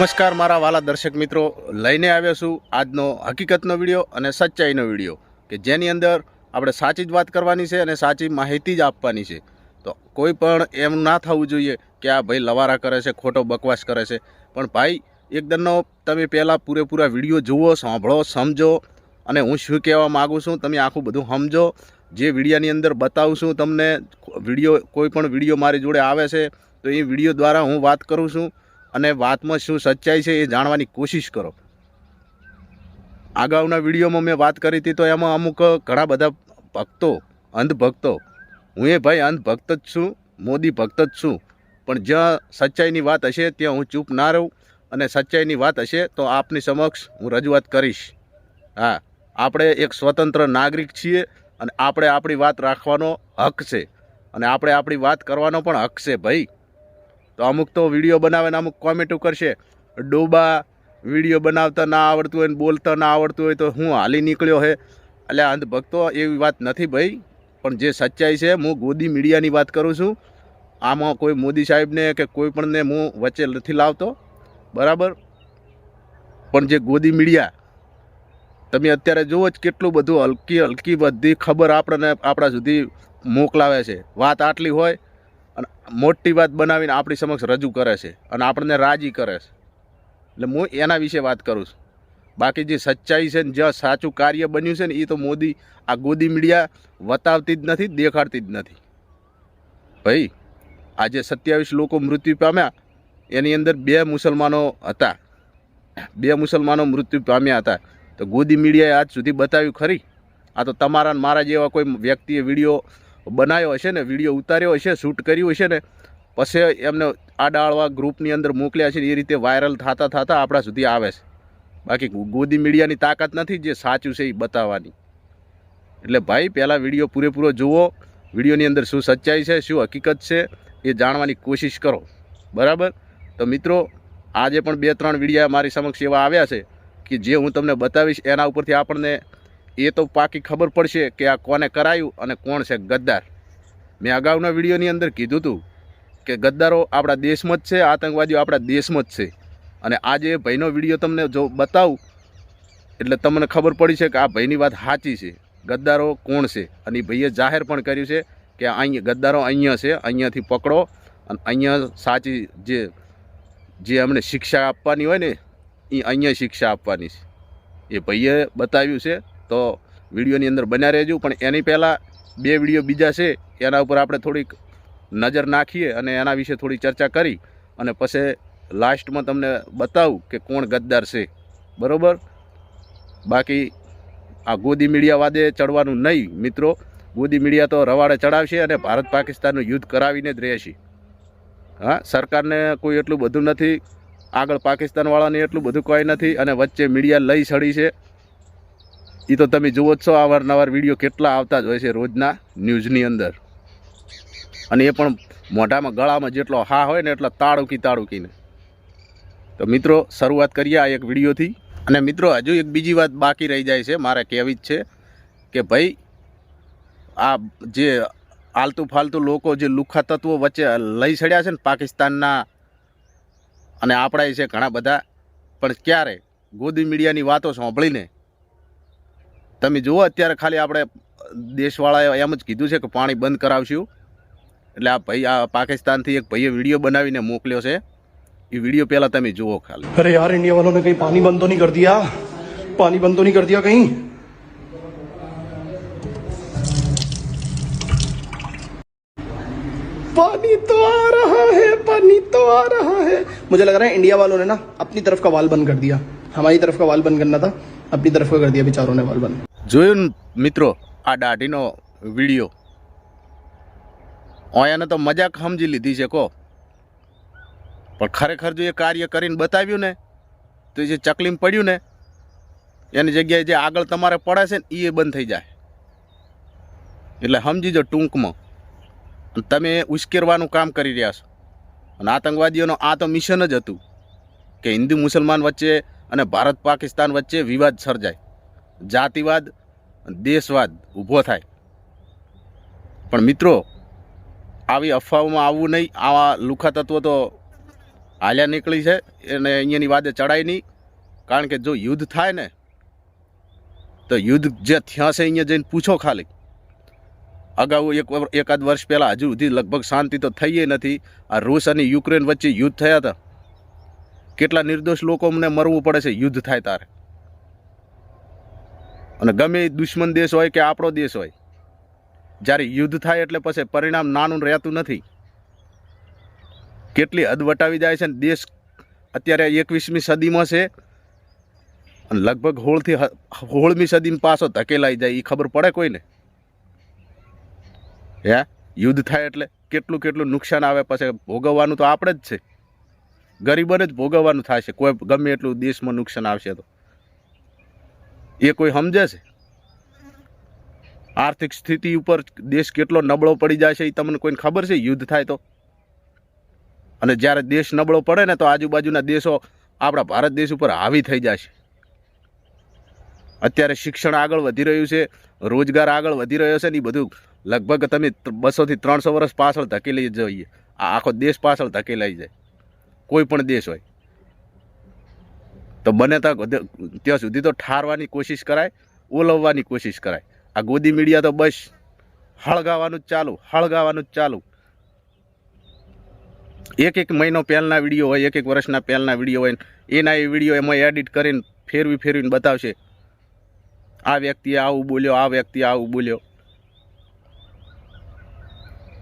નમસ્કાર મારા વાલા દર્શક મિત્રો. લઈને આવ્યો છું આજનો હકીકતનો વીડિયો અને સચ્ચાઈનો વીડિયો, કે જેની અંદર આપણે સાચી જ વાત કરવાની છે અને સાચી માહિતી જ આપવાની છે. તો કોઈ પણ એમ ના થવું જોઈએ કે આ ભાઈ લવારા કરે છે, ખોટો બકવાસ કરે છે. પણ ભાઈ એકદમનો તમે પહેલાં પૂરેપૂરા વીડિયો જુઓ, સાંભળો, સમજો, અને હું શું કહેવા માગું છું તમે આખું બધું સમજો. જે વિડીયાની અંદર બતાવું છું તમને, વીડિયો કોઈ પણ વીડિયો મારી જોડે આવે છે, તો એ વીડિયો દ્વારા હું વાત કરું છું. અને વાતમાં શું સચ્ચાઈ છે એ જાણવાની કોશિશ કરો. અગાઉના વિડીયોમાં મેં વાત કરી હતી તો એમાં અમુક ઘણા બધા ભક્તો, અંધભક્તો, હું એ ભાઈ અંધભક્ત જ છું, મોદી ભક્ત જ છું, પણ જ્યાં સચ્ચાઈની વાત હશે ત્યાં હું ચૂપ ના રહું અને સચ્ચાઈની વાત હશે તો આપની સમક્ષ હું રજૂઆત કરીશ. હા, આપણે એક સ્વતંત્ર નાગરિક છીએ અને આપણે આપણી વાત રાખવાનો હક છે. અને આપણે આપણી વાત કરવાનો પણ હક છે ભાઈ. તો અમુક તો વીડિયો બનાવે ને અમુક કોમેન્ટો કરશે. ડોબા વીડિયો બનાવતા ના આવડતું હોય ને બોલતા ના આવડતું હોય તો હું હાલી નીકળ્યો હે. એટલે અંધભક્તો એવી વાત નથી ભાઈ. પણ જે સચ્ચાઈ છે, હું ગોદી મીડિયાની વાત કરું છું. આમાં કોઈ મોદી સાહેબને કે કોઈ પણને હું વચ્ચે નથી લાવતો. બરાબર? પણ જે ગોદી મીડિયા, તમે અત્યારે જુઓ જ કેટલું બધું હલકી હલકી બધી ખબર આપણને આપણા સુધી મોકલાવે છે. વાત આટલી હોય અને મોટી વાત બનાવીને આપણી સમક્ષ રજૂ કરે છે અને આપણને રાજી કરે છે. એટલે હું એના વિશે વાત કરું છું. બાકી જે સચ્ચાઈ છે ને જ્યાં સાચું કાર્ય બન્યું છે ને એ તો મોદી આ ગોદી મીડિયા વતાવતી જ નથી, દેખાડતી જ નથી. ભાઈ આજે સત્યાવીસ લોકો મૃત્યુ પામ્યા, એની અંદર બે મુસલમાનો હતા. બે મુસલમાનો મૃત્યુ પામ્યા હતા. તો ગોદી મીડિયાએ આજ સુધી બતાવ્યું ખરી? આ તો તમારા મારા જેવા કોઈ વ્યક્તિએ વીડિયો બનાવ્યો હશે ને વીડિયો ઉતાર્યો હશે શૂટ કર્યું હશે ને, પછી એમને આડાળવા ગ્રુપની અંદર મોકલ્યા છે એ રીતે વાયરલ થતા થતા આપણા સુધી આવે છે. બાકી ગોદી મીડિયાની તાકાત નથી જે સાચું છે એ બતાવવાની. એટલે ભાઈ, પહેલાં વીડિયો પૂરેપૂરો જુઓ વિડીયોની અંદર શું સચ્ચાઈ છે, શું હકીકત છે, એ જાણવાની કોશિશ કરો. બરાબર? તો મિત્રો, આજે પણ બે ત્રણ વિડીયા મારી સમક્ષ એવા આવ્યા છે, કે જે હું તમને બતાવીશ, એના ઉપરથી આપણને એ તો પાકી ખબર પડશે કે આ કોને કરાયું અને કોણ છે ગદ્દાર. મેં અગાઉના વિડીયોની અંદર કીધું હતું કે ગદ્દારો આપણા દેશમાં જ છે, આતંકવાદીઓ આપણા દેશમાં જ છે. અને આજે ભાઈનો વીડિયો તમને જો બતાવું, એટલે તમને ખબર પડી છે કે આ ભાઈની વાત સાચી છે. ગદ્દારો કોણ છે? અને એ ભાઈએ જાહેર પણ કર્યું છે કે અહીંયા ગદ્દારો અહીંયા છે, અહીંયાથી પકડો અને અહીંયા સાચી જે જે અમને શિક્ષા આપવાની હોય ને, એ અહીંયા શિક્ષા આપવાની છે. એ ભાઈએ બતાવ્યું છે તો વિડીયોની અંદર બન્યા રહેજો. પણ એની પહેલાં બે વીડિયો બીજા છે, એના ઉપર આપણે થોડીક નજર નાખીએ અને એના વિશે થોડી ચર્ચા કરી અને પછી લાસ્ટમાં તમને બતાવું કે કોણ ગદ્દાર છે. બરાબર? બાકી આ ગોદી મીડિયા વાદે ચડવાનું નહીં, મિત્રો. ગોદી મીડિયા તો રવાડે ચડાવશે અને ભારત પાકિસ્તાનનું યુદ્ધ કરાવીને જ રહેશે. હા, સરકારને કોઈ એટલું બધું નથી, આગળ પાકિસ્તાનવાળાને એટલું બધું કોઈ નથી અને વચ્ચે મીડિયા લઈ ચડી છે. એ તો તમે જુઓ છો અવારનવાર વીડિયો કેટલા આવતા જ હોય છે રોજના ન્યૂઝની અંદર. અને એ પણ મોઢામાં, ગળામાં જેટલો હા હોય ને એટલો તાળુકી તાળુકીને. તો મિત્રો, શરૂઆત કરીએ આ એક વિડીયોથી. અને મિત્રો, હજુ એક બીજી વાત બાકી રહી જાય છે, મારે કહેવી જ છે કે ભાઈ, આ જે આલતુ ફાલતુ લોકો જે લુખા તત્વો વચ્ચે લઈ ચડ્યા છે ને પાકિસ્તાનના, અને આપણા છે ઘણા બધા, પણ ક્યારે ગોદી મીડિયાની વાતો સાંભળીને તમે જુઓ અત્યારે ખાલી આપણે દેશવાળાએ એમ જ કીધું છે કે પાણી બંધ કરાવશું એટલે આ ભાઈ આ પાકિસ્તાનથી એક ભાઈએ વિડીયો બનાવીને મોકલ્યો છે એ વિડીયો પહેલાં તમે જુઓ ખાલી अरे यार इंडिया वालों ने कहीं पानी बंद तो नहीं कर दिया पानी बंद तो नहीं कर दिया कहीं पानी तो आ रहा है पानी तो आ रहा है मुझे लग रहा है इंडिया वालों ने ना अपनी तरफ का वाल बंद कर दिया हमारी तरफ का वाल बंद करना था अपनी तरफ का कर दिया बेचारों ने वाल बंद જોયું મિત્રો? આ દાઢીનો વીડિયો. અહીંયાને તો મજાક સમજી લીધી છે, કહો. પણ ખરેખર જો એ કાર્ય કરીને બતાવ્યું ને, તો જે ચકલીમ પડ્યું ને, એની જગ્યાએ જે આગળ તમારે પડે છે ને એ બંધ થઈ જાય. એટલે સમજી જો ટૂંકમાં તમે ઉશ્કેરવાનું કામ કરી રહ્યા છો. અને આતંકવાદીઓનો આ તો મિશન જ હતું કે હિન્દુ મુસલમાન વચ્ચે અને ભારત પાકિસ્તાન વચ્ચે વિવાદ સર્જાય. જાતિવાદ દેશવાદ ઊભો થાય. પણ મિત્રો, આવી અફવાઓમાં આવવું નહીં. આવા લુખા તત્વો તો હાલ્યા નીકળી છે એને અહીંયાની વાદે ચડાય નહીં. કારણ કે જો યુદ્ધ થાય ને, તો યુદ્ધ જે થયા છે અહીંયા જઈને પૂછો ખાલી. અગાઉ એક એકાદ વર્ષ પહેલાં હજુ સુધી લગભગ શાંતિ તો થઈ નથી. આ રૂસ અને યુક્રેન વચ્ચે યુદ્ધ થયા હતા. કેટલા નિર્દોષ લોકો અમને મરવું પડે છે, યુદ્ધ થાય તારે. અને ગમે દુશ્મન દેશ હોય કે આપણો દેશ હોય, જ્યારે યુદ્ધ થાય એટલે પછી પરિણામ નાનું રહેતું નથી. કેટલી હદ વટાવી જાય છે ને દેશ અત્યારે એકવીસમી સદીમાં છે, અને લગભગ હોળથી હોળમી સદીમાં પાછો ધકેલાઈ જાય એ ખબર પડે કોઈને? હે? યુદ્ધ થાય એટલે કેટલું કેટલું નુકસાન આવે પછી ભોગવવાનું તો આપણે જ છે. ગરીબોને જ ભોગવવાનું થાય છે. કોઈ ગમે એટલું દેશમાં નુકસાન આવશે તો. એ કોઈ સમજે છે? આર્થિક સ્થિતિ ઉપર દેશ કેટલો નબળો પડી જાય છે એ તમને કોઈને ખબર છે? યુદ્ધ થાય તો? અને જ્યારે દેશ નબળો પડે ને તો આજુબાજુના દેશો આપણા ભારત દેશ ઉપર હાવી થઈ જશે. અત્યારે શિક્ષણ આગળ વધી રહ્યું છે, રોજગાર આગળ વધી રહ્યો છે ને એ બધું લગભગ તમે બસોથી ત્રણસો વર્ષ પાછળ ધકેલી જઈએ. આ આખો દેશ પાછળ ધકેલાઈ જાય. કોઈ પણ દેશ હોય. તો બને ત્યાં સુધી તો ઠારવાની કોશિશ કરાય, ઓલવવાની કોશિશ કરાય. આ ગોદી મીડિયા તો બસ હળગાવાનું જ ચાલુ, હળગાવાનું જ ચાલુ. એક એક મહિનો પહેલના વીડિયો હોય, એક એક વર્ષના પહેલના વીડિયો હોય, એના એ વીડિયો એમાં એડિટ કરીને ફેરવી ફેરવીને બતાવશે. આ વ્યક્તિએ આવું બોલ્યો, આ વ્યક્તિએ આવું બોલ્યો.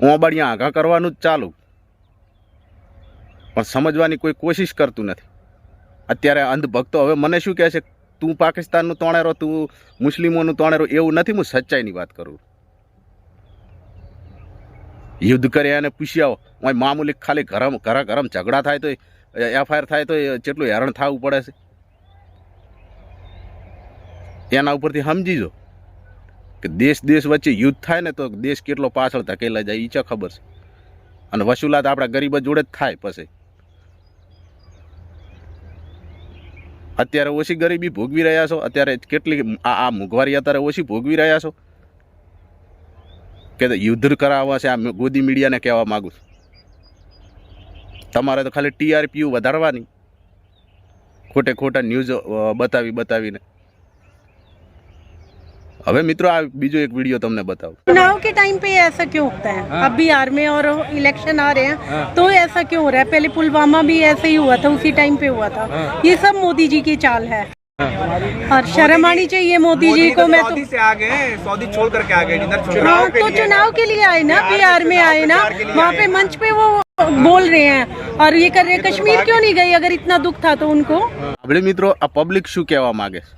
ઓબાડિયા આઘા કરવાનું જ ચાલુ. પણ સમજવાની કોઈ કોશિશ કરતું નથી. અત્યારે અંધભક્તો હવે મને શું કહે છે? તું પાકિસ્તાનનું તોણેરો તું મુસ્લિમોનું તોણેરો એવું નથી, હું સચ્ચાઈની વાત કરું. યુદ્ધ કરે અને પૂછી આવો. મામૂલી ખાલી ગરમ ઘરા ગરમ ઝઘડા થાય તો એફઆઈઆર થાય તો કેટલું હેરણ થવું પડે છે? એના ઉપરથી સમજી જો કે દેશ દેશ વચ્ચે યુદ્ધ થાય ને તો દેશ કેટલો પાછળ ધકેલા જાય એ ચા ખબર છે. અને વસૂલાત આપણા ગરીબ જોડે જ થાય પછી. અત્યારે ઓછી ગરીબી ભોગવી રહ્યા છો? અત્યારે કેટલી આ મોંઘવારી અત્યારે ઓછી ભોગવી રહ્યા છો? કે યુદ્ધ કરાવવા છે, આ ગોદી મીડિયાને કહેવા માગું છું. તમારે તો ખાલી ટીઆરપી વધારવાની. ખોટે ખોટા ન્યૂઝ બતાવી, બતાવીને. હવે મિત્રો આ બીજો એક વિડીયો તમને બતાવું चुनाव के टाइम पे ऐसा क्यों होता है अब बिहार में और इलेक्शन आ रहे हैं तो ऐसा क्यों हो रहा है पहले पुलवामा भी ऐसे ही हुआ था उसी टाइम पे हुआ था ये सब मोदी जी की चाल है और शर्म आनी चाहिए मोदी जी को मैं तो सऊदी से आ गए हैं, सऊदी छोड़ करके आ गए इधर हाँ चुनाव के तो लिए चुनाव के लिए आए ना बिहार में आए ना प्रचार के लिए वहाँ आए पे हैं। मंच पे वो बोल रहे हैं और ये कर रहे हैं कश्मीर क्यों नहीं गए अगर इतना दुख था तो उनको આપણે મિત્રો આ પબ્લિક શું કહેવા માગે છે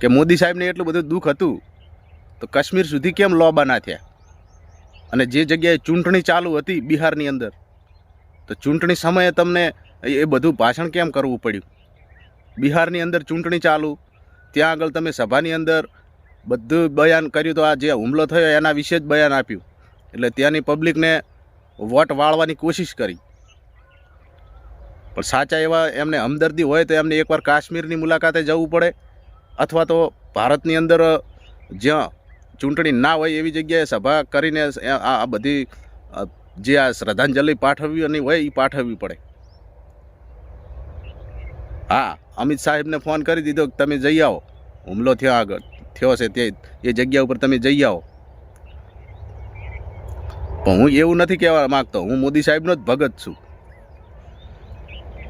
કે મોદી સાહેબને એટલું બધું દુઃખ હતું, તો કાશ્મીર સુધી કેમ લોબા ના થયા? અને જે જગ્યાએ ચૂંટણી ચાલુ હતી બિહારની અંદર, તો ચૂંટણી સમયે તમને એ એ બધું ભાષણ કેમ કરવું પડ્યું? બિહારની અંદર ચૂંટણી ચાલુ, ત્યાં આગળ તમે સભાની અંદર બધું બયાન કર્યું, તો આ જે હુમલો થયો એના વિશે જ બયાન આપ્યું. એટલે ત્યાંની પબ્લિકને વોટ વાળવાની કોશિશ કરી. પણ સાચા એવા એમને હમદર્દી હોય તો એમને એકવાર કાશ્મીરની મુલાકાતે જવું પડે. અથવા તો ભારતની અંદર જ્યાં ચૂંટણી ના હોય એવી જગ્યાએ સભા કરીને આ બધી જે આ શ્રદ્ધાંજલિ પાઠવવી હોય એ પાઠવવી પડે. હા, અમિત સાહેબને ફોન કરી દીધો કે તમે જઈ આવો. હુમલો થયો આગળ, થયો છે તે, એ જગ્યા ઉપર તમે જઈ આવો. પણ હું એવું નથી કહેવા માગતો, હું મોદી સાહેબનો જ ભગત છું.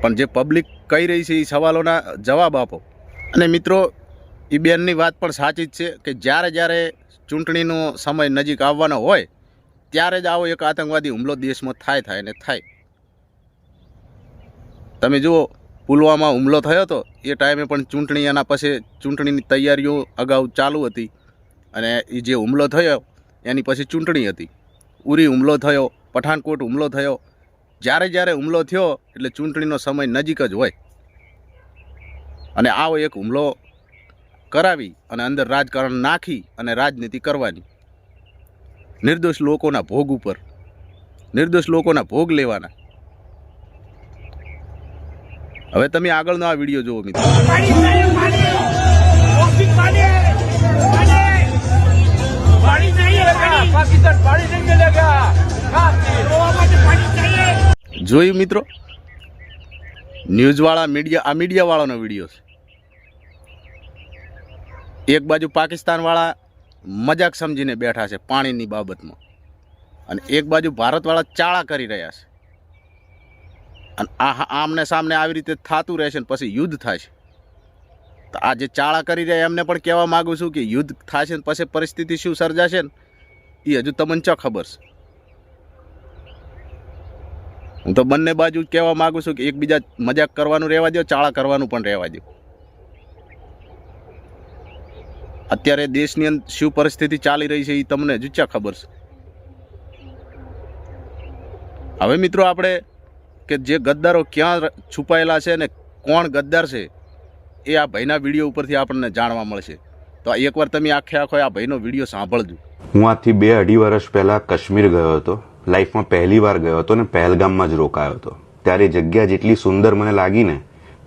પણ જે પબ્લિક કહી રહી છે એ સવાલોના જવાબ આપો. અને મિત્રો એ બેનની વાત પણ સાચી જ છે કે જ્યારે જ્યારે ચૂંટણીનો સમય નજીક આવવાનો હોય, ત્યારે જ આવો એક આતંકવાદી હુમલો દેશમાં થાય થાય ને થાય. તમે જુઓ પુલવામા હુમલો થયો હતો, એ ટાઈમે પણ ચૂંટણી, એના પછી ચૂંટણીની તૈયારીઓ અગાઉ ચાલુ હતી. અને એ જે હુમલો થયો, એની પછી ચૂંટણી હતી. ઉરી હુમલો થયો, પઠાણકોટ હુમલો થયો. જ્યારે જ્યારે હુમલો થયો, એટલે ચૂંટણીનો સમય નજીક જ હોય. અને આવો એક હુમલો કરાવી અને અંદર રાજકારણ નાખી અને રાજનીતિ કરવાની. નિર્દોષ લોકોના ભોગ ઉપર નિર્દોષ લોકોના ભોગ લેવાના. હવે તમે આગળનો આ વીડિયો જુઓ મિત્રો. જોયું મિત્રો? ન્યૂઝવાળા મીડિયા આ મીડિયાવાળાનો વીડિયો છે. એક બાજુ પાકિસ્તાનવાળા મજાક સમજીને બેઠા છે પાણીની બાબતમાં. અને એક બાજુ ભારતવાળા ચાળા કરી રહ્યા છે. અને આ આમને સામને આવી રીતે થતું રહેશે ને પછી યુદ્ધ થશે તો આ જે ચાળા કરી રહ્યા, એમને પણ કહેવા માગું છું કે યુદ્ધ થશે ને પછી પરિસ્થિતિ શું સર્જાશે ને એ હજુ તમને ચો ખબર છે. હું તો બંને બાજુ કહેવા માગું છું કે એકબીજા મજાક કરવાનું રહેવા દો ચાળા કરવાનું પણ રહેવા દો અત્યારે દેશની અંદર શું પરિસ્થિતિ ચાલી રહી છે એ તમને જુચ્ચા ખબર છે. હવે મિત્રો આપણે કે જે ગદ્દારો ક્યાં છુપાયેલા છે અને કોણ ગદ્દાર છે, એ આ ભાઈના વીડિયો ઉપરથી આપણને જાણવા મળશે. તો એકવાર તમે આખે આખો આ ભાઈનો વીડિયો સાંભળજો. હું આજથી બે અઢી વર્ષ પહેલાં કાશ્મીર ગયો હતો. લાઈફમાં પહેલી વાર ગયો હતો ને પહેલગામમાં જ રોકાયો હતો. ત્યારે જગ્યા જેટલી સુંદર મને લાગી ને,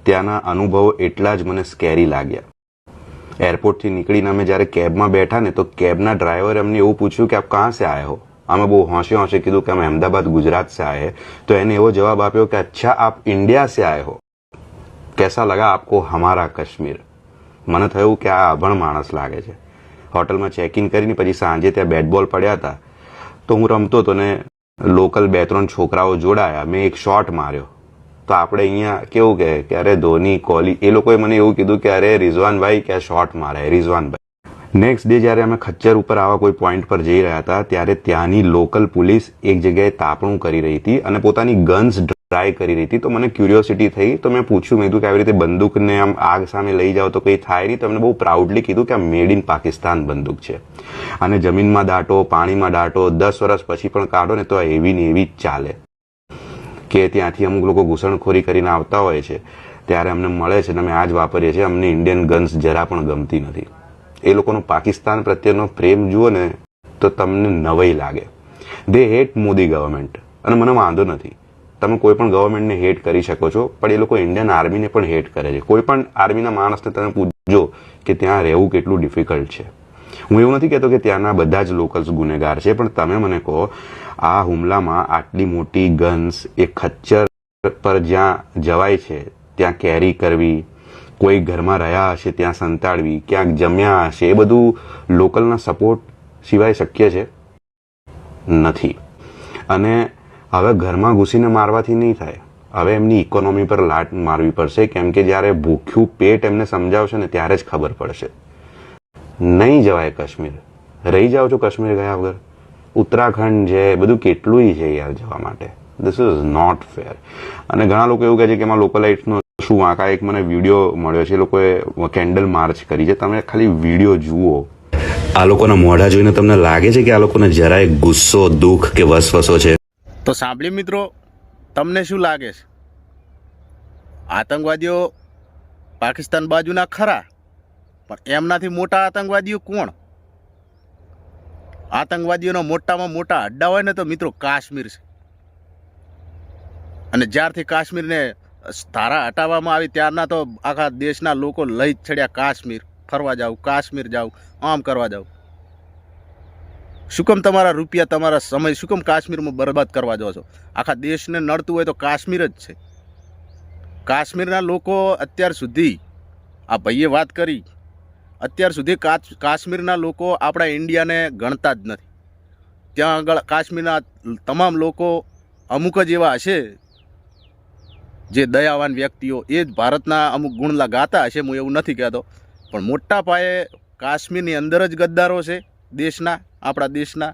ત્યાંના અનુભવો એટલા જ મને સ્કેરી લાગ્યા. એરપોર્ટથી નીકળીને અમે જ્યારે કેબમાં બેઠા ને તો કેબના ડ્રાઈવરે અમને એવું પૂછ્યું કે આપ કહાં સે આયા હો? અમે બહુ હોંશે હોંશે કીધું કે અમે અમદાવાદ, ગુજરાત સે આયે તો એને એવો જવાબ આપ્યો કે, અચ્છા, આપ ઇન્ડિયા સે આયે હો? કેસા લગા આપકો હમારા કશ્મીર? મને થયું કે આ અભણ માણસ લાગે છે. હોટલમાં ચેક ઇન કરીને પછી સાંજે ત્યાં બેટ બોલ પડ્યા હતા. તો હું રમતો હતો ને લોકલ બે ત્રણ છોકરાઓ જોડાયા. મેં એક શોટ માર્યો. તો આપણે અહીંયા કેવું કે અરે ધોની, કોહલી, એ લોકોએ મને એવું કીધું કે અરે રિઝવાનભાઈ કે શોટ મારે, રિઝવાનભાઈ. નેક્સ્ટ ડે જ્યારે અમે ખચ્ચર ઉપર આવા કોઈ પોઈન્ટ પર જઈ રહ્યા હતા, ત્યારે ત્યાંની લોકલ પોલીસ એક જગ્યાએ તાપણું કરી રહી હતી અને પોતાની ગન્સ ટ્રાય કરી રહી હતી. તો મને ક્યુરિયોસિટી થઈ, તો મેં પૂછ્યું, મેં કીધું કે આવી રીતે બંદૂકને આમ આગ સામે લઈ જાઓ તો કંઈ થાય નહીં. તમને બહુ પ્રાઉડલી કીધું કે આ મેડ ઇન પાકિસ્તાન બંદૂક છે. અને જમીનમાં દાટો, પાણીમાં દાટો, દસ વર્ષ પછી પણ કાઢો ને તો એવી ને એવી જ ચાલે. કે ત્યાંથી અમુક લોકો ઘૂસણખોરી કરીને આવતા હોય છે, ત્યારે અમને મળે છે અને અમે આ જ વાપરીએ છીએ. અમને ઇન્ડિયન ગન્સ જરા પણ ગમતી નથી. એ લોકોનો પાકિસ્તાન પ્રત્યેનો પ્રેમ જુઓ ને, તો તમને નવાઈ લાગે. દે હેટ મોદી ગવર્મેન્ટ અને મને વાંધો નથી. તમે કોઈ પણ ગવર્મેન્ટને હેટ કરી શકો છો, પણ એ લોકો ઇન્ડિયન આર્મીને પણ હેટ કરે છે. કોઈ પણ આર્મીના માણસને તમે પૂછજો કે ત્યાં રહેવું કેટલું ડિફિકલ્ટ છે. હું એવું નથી કહેતો કે ત્યાંના બધા જ લોકલ્સ ગુનેગાર છે, પણ તમે મને કહો આ હુમલામાં આટલી મોટી ગન્સ એ ખચ્ચર પર જ્યાં જવાય છે, ત્યાં કેરી કરવી, કોઈ ઘરમાં રહ્યા હશે, ત્યાં સંતાડવી, ક્યાંક જમ્યા હશે, એ બધું લોકલના સપોર્ટ સિવાય શક્ય છે? નથી. અને હવે ઘરમાં ઘૂસીને મારવાથી નહીં થાય. હવે એમની ઇકોનોમી પર લાટ મારવી પડશે, કેમ કે જ્યારે ભૂખ્યું પેટ એમને સમજાવશે ને ત્યારે જ ખબર પડશે. નહીં જવાય કાશ્મીર. રહી જાઓ છો કાશ્મીર ગયા વગર? ઉત્તરાખંડ છે બધું કેટલું છે યાર જવા માટે. ધીસ ઇઝ નોટ ફેર અને ઘણા લોકો એવું કહે છે કે એમાં લોકલાઇટ્સનો શું વાંકા એક મને વીડિયો મળ્યો છે. એ લોકોએ કેન્ડલ માર્ચ કરી છે. તમે ખાલી વીડિયો જુઓ. આ લોકોના મોઢા જોઈને તમને લાગે છે કે આ લોકોને જરાય ગુસ્સો દુઃખ કે વસવસો છે? તો સાંભળી મિત્રો તમને શું લાગે છે? આતંકવાદીઓ પાકિસ્તાન બાજુના ખરા પણ એમનાથી મોટા આતંકવાદીઓ કોણ? આતંકવાદીઓના મોટામાં મોટા અડ્ડા હોય ને તો મિત્રો કાશ્મીર છે. અને જ્યારથી કાશ્મીરને ધારા હટાવવામાં આવી ત્યારના તો આખા દેશના લોકો લઈ જ ચડ્યા કાશ્મીર. ફરવા જાવ, કાશ્મીર જાવ, આમ કરવા જાવ. શું કેમ તમારા રૂપિયા, તમારા સમય, શું કેમ કાશ્મીરમાં બરબાદ કરવા જાઓ છો? આખા દેશને નડતું હોય તો કાશ્મીર જ છે. કાશ્મીરના લોકો અત્યાર સુધી આ ભાઈએ વાત કરી. અત્યાર સુધી કાશ્મીરના લોકો આપણા ઇન્ડિયાને ગણતા જ નથી. ત્યાં આગળ કાશ્મીરના તમામ લોકો અમુક જ એવા હશે જે દયાવાન વ્યક્તિઓ, એ જ ભારતના અમુક ગુણલા ગાતા હશે, હું એવું નથી કહેતો. પણ મોટા પાયે કાશ્મીરની અંદર જ ગદ્દારો છે દેશના, આપણા દેશના.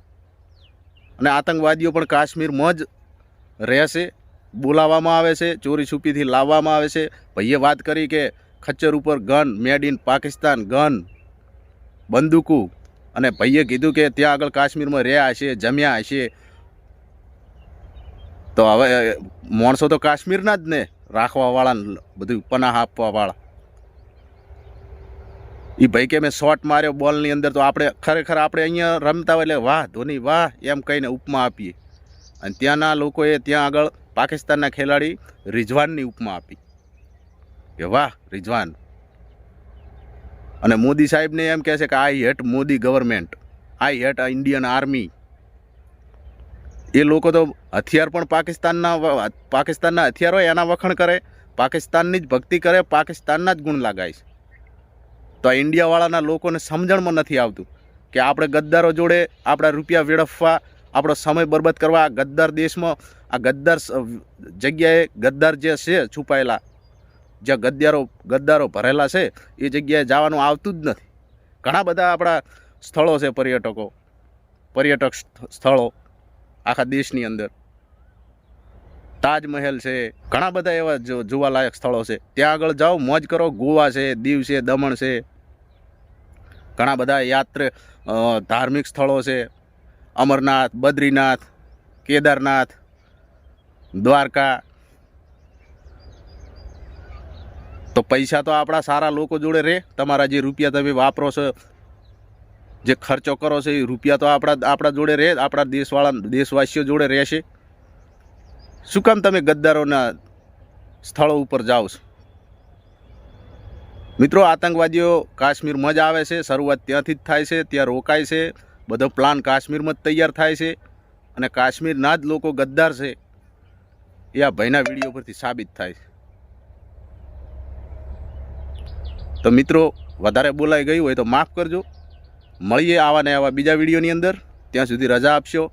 અને આતંકવાદીઓ પણ કાશ્મીરમાં જ રહેશે, બોલાવવામાં આવે છે ચોરી છુપીથી લાવવામાં આવે છે. ભાઈએ વાત કરી કે ખચ્ચર ઉપર gun, made in Pakistan gun, બંદૂકો. અને ભાઈએ કીધું કે ત્યાં આગળ કાશ્મીરમાં રહ્યા હશે, જમ્યા હશે. તો હવે માણસો તો કાશ્મીરના જ ને રાખવાવાળા બધું પનાહ આપવાવાળા. એ ભાઈ કે મેં શોટ માર્યો બોલની અંદર, તો આપણે ખરેખર આપણે અહીંયા રમતા હોય એટલે વાહ, ધોની વાહ, એમ કહીને ઉપમા આપીએ. અને ત્યાંના લોકોએ ત્યાં આગળ પાકિસ્તાનના ખેલાડી રિઝવાનની ઉપમા આપી. કે વાહ, રિઝવાન. અને મોદી સાહેબને એમ કહે છે કે I hate Modi government, I hate Indian army. એ લોકો તો હથિયાર પણ પાકિસ્તાનના પાકિસ્તાનના હથિયાર હોય, એના વખાણ કરે. પાકિસ્તાનની જ ભક્તિ કરે, પાકિસ્તાનના જ ગુણ લાગાય તો આ ઇન્ડિયાવાળાના લોકોને સમજણમાં નથી આવતું કે આપણે ગદ્દારો જોડે આપણા રૂપિયા વેડફવા, આપણો સમય બરબાદ કરવા, આ ગદ્દાર દેશમાં, આ ગદ્દાર જગ્યાએ ગદ્દાર જે છે, છુપાયેલા જ્યાં ગદ્દારો ગદ્દારો ભરેલા છે, એ જગ્યાએ જવાનું આવતું જ નથી. ઘણા બધા આપણા સ્થળો છે પર્યટકો, પર્યટક સ્થળો આખા દેશની અંદર. તાજમહેલ છે, ઘણા બધા એવા જો- જોવાલાયક સ્થળો છે. ત્યાં આગળ જાઓ, મોજ કરો, ગોવા છે, દીવ છે, દમણ છે. ઘણા બધા યાત્ર ધાર્મિક સ્થળો છે. અમરનાથ, બદ્રીનાથ, કેદારનાથ, દ્વારકા તો પૈસા તો આપણા સારા લોકો જોડે રહે તમારા જે રૂપિયા તમે વાપરો છો, જે ખર્ચો કરો છો, એ રૂપિયા તો આપણા આપણા જોડે રહે આપણા દેશવાળા, દેશવાસીઓ જોડે રહેશે. શું કામ તમે ગદ્દારોના સ્થળો ઉપર જાઓ છો? મિત્રો, આતંકવાદીઓ કાશ્મીરમાં જ આવે છે, શરૂઆત ત્યાંથી જ થાય છે, ત્યાં રોકાય છે, બધો પ્લાન કાશ્મીરમાં જ તૈયાર થાય છે અને કાશ્મીરના જ લોકો ગદ્દાર છે. એ આ ભાઈના વીડિયો પરથી સાબિત થાય છે. તો મિત્રો, વધારે બોલાઈ ગયું હોય તો માફ કરજો. મળીએ આવા ને આવા બીજા વિડીયોની અંદર. ત્યાં સુધી રજા આપશો.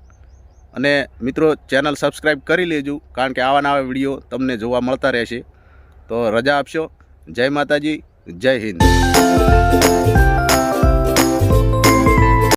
અને મિત્રો, ચેનલ સબસ્ક્રાઈબ કરી લેજો, કારણ કે આવા નવા વીડિયો તમને જોવા મળતા રહેશે. તો રજા આપશો. જય માતાજી, જય હિન્દ.